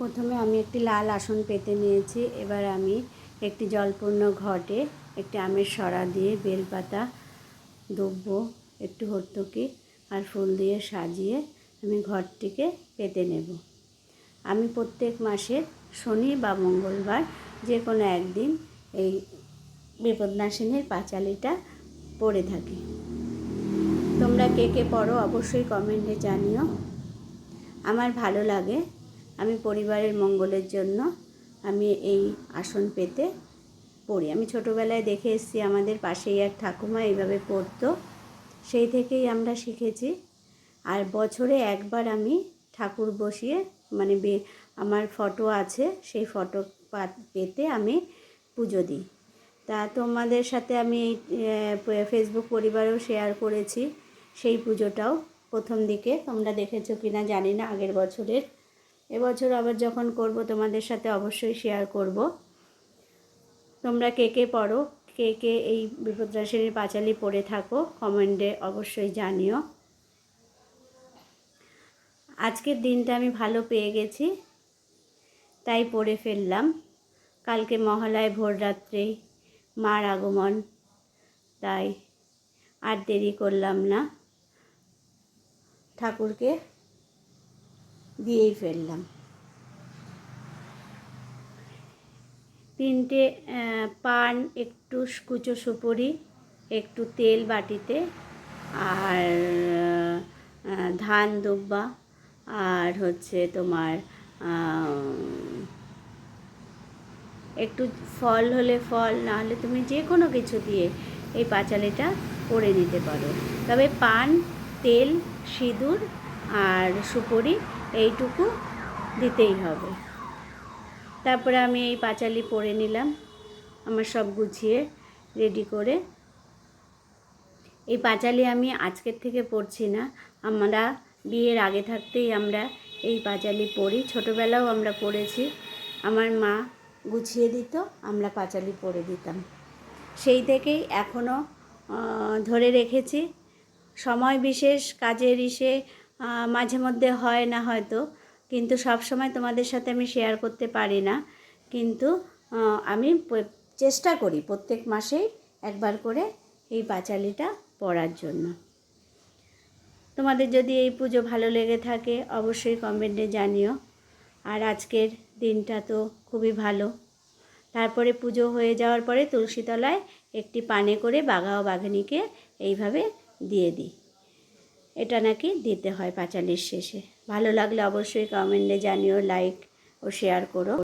প্রথমে আমি একটি লাল আসন পেতে নিয়েছি। এবার আমি একটি জলপূর্ণ ঘটে একটি আমের সরা দিয়ে বেলপাতা দুব্ব একটু হর্তকি আর ফুল দিয়ে সাজিয়ে আমি ঘরটিকে পেতে নেব। আমি প্রত্যেক মাসের শনি বা মঙ্গলবার যে কোনো একদিন এই বিপদনাশিনীর পাঁচালিটা পড়ে থাকি। তোমরা কে কে পড়ো অবশ্যই কমেন্টে জানিও। আমার ভালো লাগে আমি পরিবারের মঙ্গলের জন্য আমি এই আসন পেতে পড়ি। আমি ছোটোবেলায় দেখে এসেছি আমাদের পাশেই এক ঠাকুমা এইভাবে পড়তো। সেই থেকেই আমরা শিখেছি। আর বছরে একবার আমি ঠাকুর বসিয়ে মানে আমার ফটো আছে, সেই ফটো পেতে আমি পুজো দিই। তা তোমাদের সাথে আমি এই ফেসবুক পরিবারেও শেয়ার করেছি সেই পুজোটাও। প্রথম দিকে তোমরা দেখেছ কি না জানি না, আগের বছরের। এবছর আবার যখন করব, তোমাদের সাথে অবশ্যই শেয়ার করব। তোমরা কে কে পড়ো, কে কে এই বিপদরাশিনীর পাঁচালি পড়ে থাকো কমেন্টে অবশ্যই জানিও। আজকের দিনটা আমি ভালো পেয়ে গেছি, তাই পড়ে ফেললাম। কালকে মহালয় ভোর রাত্রেই মার আগমন, তাই আর দেরি করলাম না। ঠাকুরকে দিয়েই ফেললাম। তিনটে পান, একটু কুচো সুপুরি, একটু তেল বাটিতে, আর ধান দুব্বা, আর হচ্ছে তোমার একটু ফল হলে ফল, না হলে তুমি যে কোনো কিছু দিয়ে এই পাঁচালিটা করে নিতে পারো। তবে পান, তেল, সিঁদুর, আর সুপুরি এইটুকু দিতেই হবে। তারপরে আমি এই পাঁচালি পরে নিলাম, আমার সব গুছিয়ে রেডি করে। এই পাঁচালি আমি আজকের থেকে পড়ছি না, আমরা বিয়ের আগে থাকতেই আমরা এই পাঁচালি পড়ি ছোটোবেলাও আমরা পড়েছি আমার মা গুছিয়ে দিত, আমরা পাঁচালি পড়ে দিতাম। সেই থেকেই এখনও ধরে রেখেছি। সময় বিশেষ, কাজের ইসে মাঝে মধ্যে হয় না হয়তো, কিন্তু সব সময় তোমাদের সাথে আমি শেয়ার করতে পারি না। কিন্তু আমি চেষ্টা করি প্রত্যেক মাসেই একবার করে এই পাঁচালিটা পড়ার জন্য। তোমাদের যদি এই পুজো ভালো লেগে থাকে, অবশ্যই কমেন্টে জানিও। আর আজকের দিনটা তো খুবই ভালো। তারপরে পুজো হয়ে যাওয়ার পরে তুলসীতলায় একটি পানে করে বাঘা ও বাঘিনীকে এইভাবে দিয়ে দিই। এটা নাকি দিতে হয় পাঁচালির শেষে। ভালো লাগলে অবশ্যই কমেন্টে জানিও লাইক ও শেয়ার করো।